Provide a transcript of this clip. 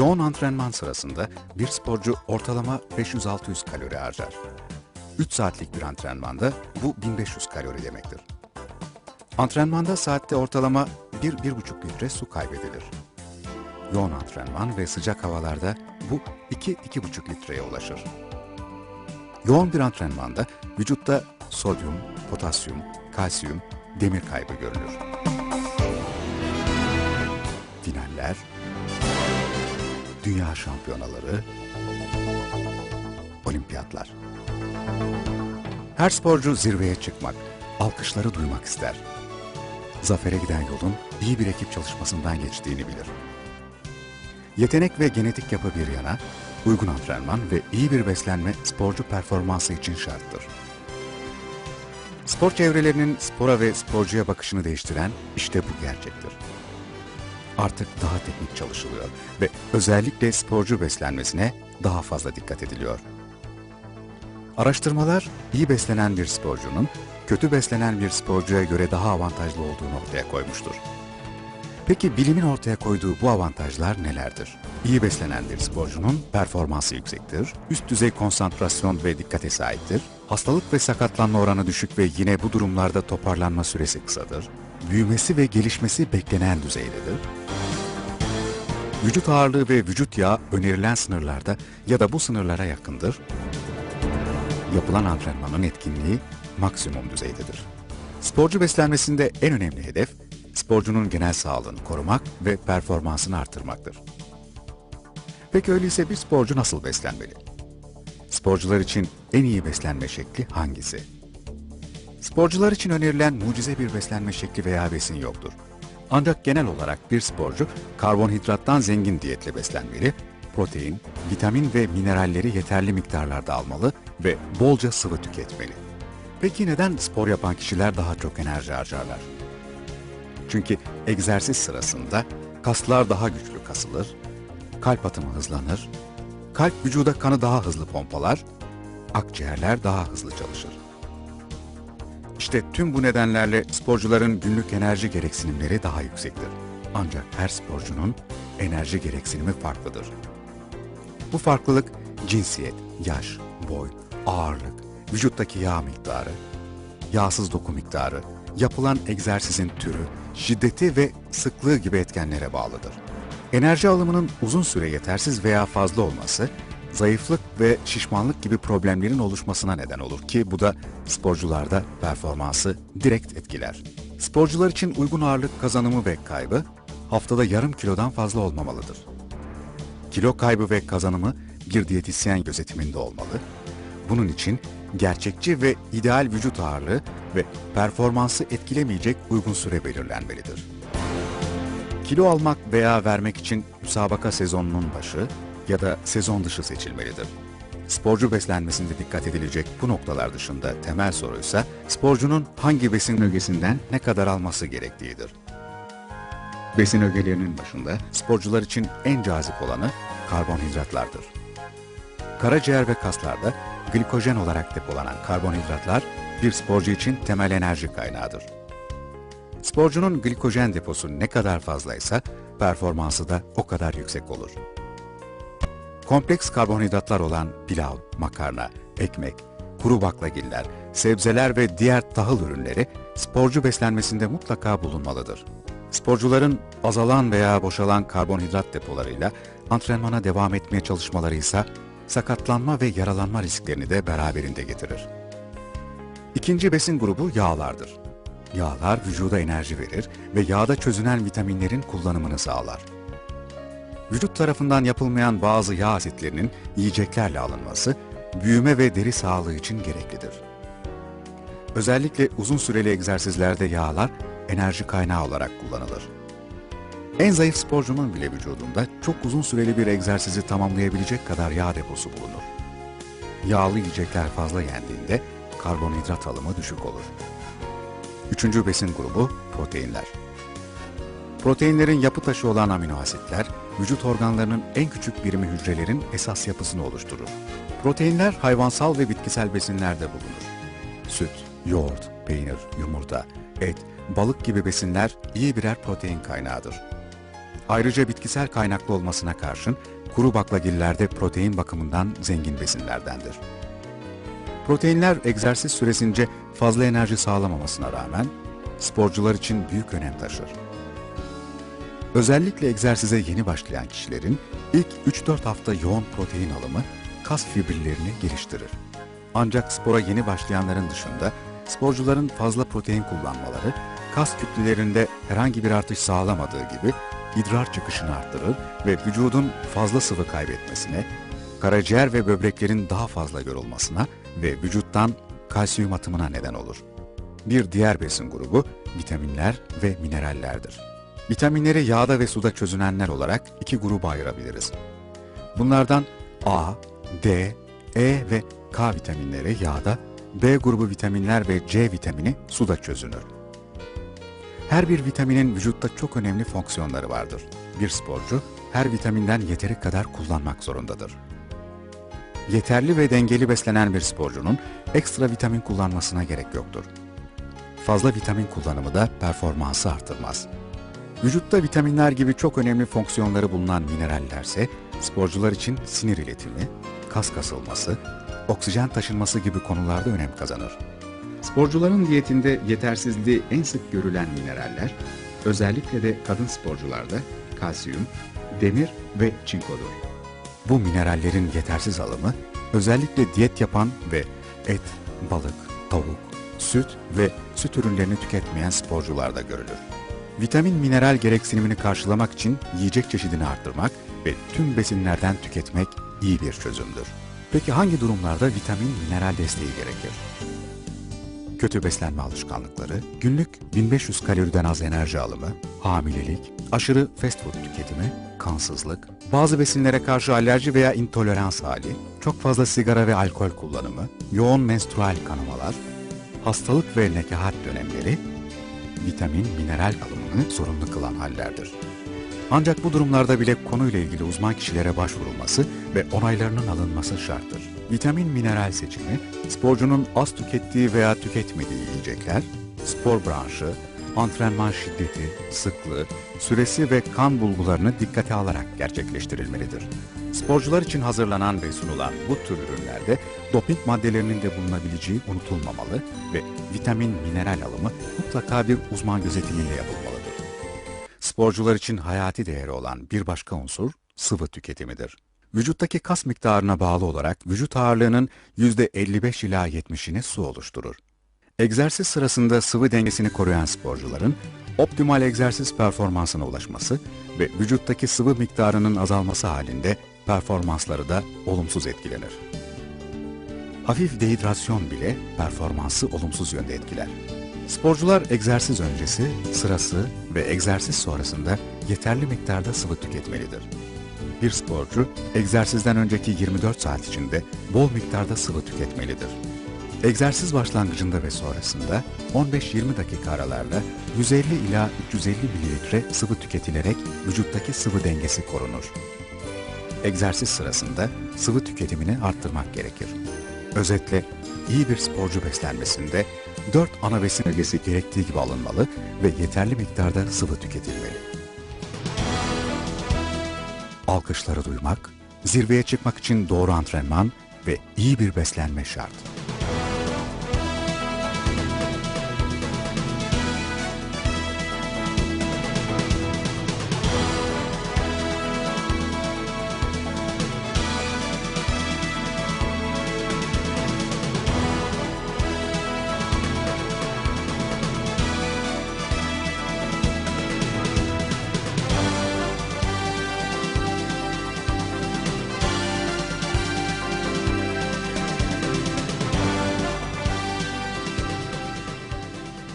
Yoğun antrenman sırasında bir sporcu ortalama 500-600 kalori harcar. 3 saatlik bir antrenmanda bu 1500 kalori demektir. Antrenmanda saatte ortalama 1-1,5 litre su kaybedilir. Yoğun antrenman ve sıcak havalarda bu 2-2,5 litreye ulaşır. Yoğun bir antrenmanda vücutta sodyum, potasyum, kalsiyum, demir kaybı görülür. Finaller, dünya şampiyonaları, olimpiyatlar. Her sporcu zirveye çıkmak, alkışları duymak ister. Zafere giden yolun iyi bir ekip çalışmasından geçtiğini bilir. Yetenek ve genetik yapı bir yana, uygun antrenman ve iyi bir beslenme sporcu performansı için şarttır. Spor çevrelerinin spora ve sporcuya bakışını değiştiren işte bu gerçektir. Artık daha teknik çalışılıyor ve özellikle sporcu beslenmesine daha fazla dikkat ediliyor. Araştırmalar iyi beslenen bir sporcunun kötü beslenen bir sporcuya göre daha avantajlı olduğunu ortaya koymuştur. Peki bilimin ortaya koyduğu bu avantajlar nelerdir? İyi beslenen bir sporcunun performansı yüksektir, üst düzey konsantrasyon ve dikkate sahiptir, hastalık ve sakatlanma oranı düşük ve yine bu durumlarda toparlanma süresi kısadır, büyümesi ve gelişmesi beklenen düzeydedir, vücut ağırlığı ve vücut yağı önerilen sınırlarda ya da bu sınırlara yakındır, yapılan antrenmanın etkinliği maksimum düzeydedir. Sporcu beslenmesinde en önemli hedef, sporcunun genel sağlığını korumak ve performansını artırmaktır. Peki öyleyse bir sporcu nasıl beslenmeli? Sporcular için en iyi beslenme şekli hangisi? Sporcular için önerilen mucize bir beslenme şekli veya besin yoktur. Ancak genel olarak bir sporcu karbonhidrattan zengin diyetle beslenmeli, protein, vitamin ve mineralleri yeterli miktarlarda almalı ve bolca sıvı tüketmeli. Peki neden spor yapan kişiler daha çok enerji harcarlar? Çünkü egzersiz sırasında kaslar daha güçlü kasılır, kalp atımı hızlanır, kalp vücuda kanı daha hızlı pompalar, akciğerler daha hızlı çalışır. Tüm bu nedenlerle sporcuların günlük enerji gereksinimleri daha yüksektir. Ancak her sporcunun enerji gereksinimi farklıdır. Bu farklılık cinsiyet, yaş, boy, ağırlık, vücuttaki yağ miktarı, yağsız doku miktarı, yapılan egzersizin türü, şiddeti ve sıklığı gibi etkenlere bağlıdır. Enerji alımının uzun süre yetersiz veya fazla olması, zayıflık ve şişmanlık gibi problemlerin oluşmasına neden olur ki bu da sporcularda performansı direkt etkiler. Sporcular için uygun ağırlık kazanımı ve kaybı haftada yarım kilodan fazla olmamalıdır. Kilo kaybı ve kazanımı bir diyetisyen gözetiminde olmalı. Bunun için gerçekçi ve ideal vücut ağırlığı ve performansı etkilemeyecek uygun süre belirlenmelidir. Kilo almak veya vermek için müsabaka sezonunun başı ya da sezon dışı seçilmelidir. Sporcu beslenmesinde dikkat edilecek bu noktalar dışında temel soru ise sporcunun hangi besin ögesinden ne kadar alması gerektiğidir. Besin ögelerinin başında sporcular için en cazip olanı karbonhidratlardır. Karaciğer ve kaslarda glikojen olarak depolanan karbonhidratlar bir sporcu için temel enerji kaynağıdır. Sporcunun glikojen deposu ne kadar fazlaysa performansı da o kadar yüksek olur. Kompleks karbonhidratlar olan pilav, makarna, ekmek, kuru baklagiller, sebzeler ve diğer tahıl ürünleri sporcu beslenmesinde mutlaka bulunmalıdır. Sporcuların azalan veya boşalan karbonhidrat depolarıyla antrenmana devam etmeye çalışmaları ise sakatlanma ve yaralanma risklerini de beraberinde getirir. İkinci besin grubu yağlardır. Yağlar vücuda enerji verir ve yağda çözünen vitaminlerin kullanımını sağlar. Vücut tarafından yapılmayan bazı yağ asitlerinin yiyeceklerle alınması, büyüme ve deri sağlığı için gereklidir. Özellikle uzun süreli egzersizlerde yağlar enerji kaynağı olarak kullanılır. En zayıf sporcunun bile vücudunda çok uzun süreli bir egzersizi tamamlayabilecek kadar yağ deposu bulunur. Yağlı yiyecekler fazla yendiğinde karbonhidrat alımı düşük olur. Üçüncü besin grubu proteinler. Proteinlerin yapı taşı olan amino asitler, vücut organlarının en küçük birimi hücrelerin esas yapısını oluşturur. Proteinler hayvansal ve bitkisel besinlerde bulunur. Süt, yoğurt, peynir, yumurta, et, balık gibi besinler iyi birer protein kaynağıdır. Ayrıca bitkisel kaynaklı olmasına karşın kuru baklagiller de protein bakımından zengin besinlerdendir. Proteinler egzersiz süresince fazla enerji sağlamamasına rağmen sporcular için büyük önem taşır. Özellikle egzersize yeni başlayan kişilerin ilk 3-4 hafta yoğun protein alımı kas fibrillerini geliştirir. Ancak spora yeni başlayanların dışında sporcuların fazla protein kullanmaları kas kütlelerinde herhangi bir artış sağlamadığı gibi idrar çıkışını arttırır ve vücudun fazla sıvı kaybetmesine, karaciğer ve böbreklerin daha fazla yorulmasına ve vücuttan kalsiyum atımına neden olur. Bir diğer besin grubu vitaminler ve minerallerdir. Vitaminleri yağda ve suda çözünenler olarak iki gruba ayırabiliriz. Bunlardan A, D, E ve K vitaminleri yağda, B grubu vitaminler ve C vitamini suda çözünür. Her bir vitaminin vücutta çok önemli fonksiyonları vardır. Bir sporcu her vitaminden yeteri kadar kullanmak zorundadır. Yeterli ve dengeli beslenen bir sporcunun ekstra vitamin kullanmasına gerek yoktur. Fazla vitamin kullanımı da performansı artırmaz. Vücutta vitaminler gibi çok önemli fonksiyonları bulunan minerallerse sporcular için sinir iletimi, kas kasılması, oksijen taşınması gibi konularda önem kazanır. Sporcuların diyetinde yetersizliği en sık görülen mineraller, özellikle de kadın sporcularda kalsiyum, demir ve çinkodur. Bu minerallerin yetersiz alımı özellikle diyet yapan ve et, balık, tavuk, süt ve süt ürünlerini tüketmeyen sporcularda görülür. Vitamin mineral gereksinimini karşılamak için yiyecek çeşidini arttırmak ve tüm besinlerden tüketmek iyi bir çözümdür. Peki hangi durumlarda vitamin mineral desteği gerekir? Kötü beslenme alışkanlıkları, günlük 1500 kaloriden az enerji alımı, hamilelik, aşırı fast food tüketimi, kansızlık, bazı besinlere karşı alerji veya intolerans hali, çok fazla sigara ve alkol kullanımı, yoğun menstrual kanamalar, hastalık ve nekahat dönemleri, vitamin, mineral alımını sorunlu kılan hallerdir. Ancak bu durumlarda bile konuyla ilgili uzman kişilere başvurulması ve onaylarının alınması şarttır. Vitamin mineral seçimi, sporcunun az tükettiği veya tüketmediği yiyecekler, spor branşı, antrenman şiddeti, sıklığı, süresi ve kan bulgularını dikkate alarak gerçekleştirilmelidir. Sporcular için hazırlanan ve sunulan bu tür ürünlerde doping maddelerinin de bulunabileceği unutulmamalı ve vitamin mineral alımı mutlaka bir uzman gözetiminde yapılmalıdır. Sporcular için hayati değeri olan bir başka unsur sıvı tüketimidir. Vücuttaki kas miktarına bağlı olarak vücut ağırlığının %55 ila 70'ini su oluşturur. Egzersiz sırasında sıvı dengesini koruyan sporcuların optimal egzersiz performansına ulaşması ve vücuttaki sıvı miktarının azalması halinde performansları da olumsuz etkilenir. Hafif dehidrasyon bile performansı olumsuz yönde etkiler. Sporcular egzersiz öncesi, sırası ve egzersiz sonrasında yeterli miktarda sıvı tüketmelidir. Bir sporcu egzersizden önceki 24 saat içinde bol miktarda sıvı tüketmelidir. Egzersiz başlangıcında ve sonrasında 15-20 dakika aralarla 150 ila 350 mililitre sıvı tüketilerek vücuttaki sıvı dengesi korunur. Egzersiz sırasında sıvı tüketimini arttırmak gerekir. Özetle iyi bir sporcu beslenmesinde 4 ana besin ögesi gerektiği gibi alınmalı ve yeterli miktarda sıvı tüketilmeli. Alkışları duymak, zirveye çıkmak için doğru antrenman ve iyi bir beslenme şart.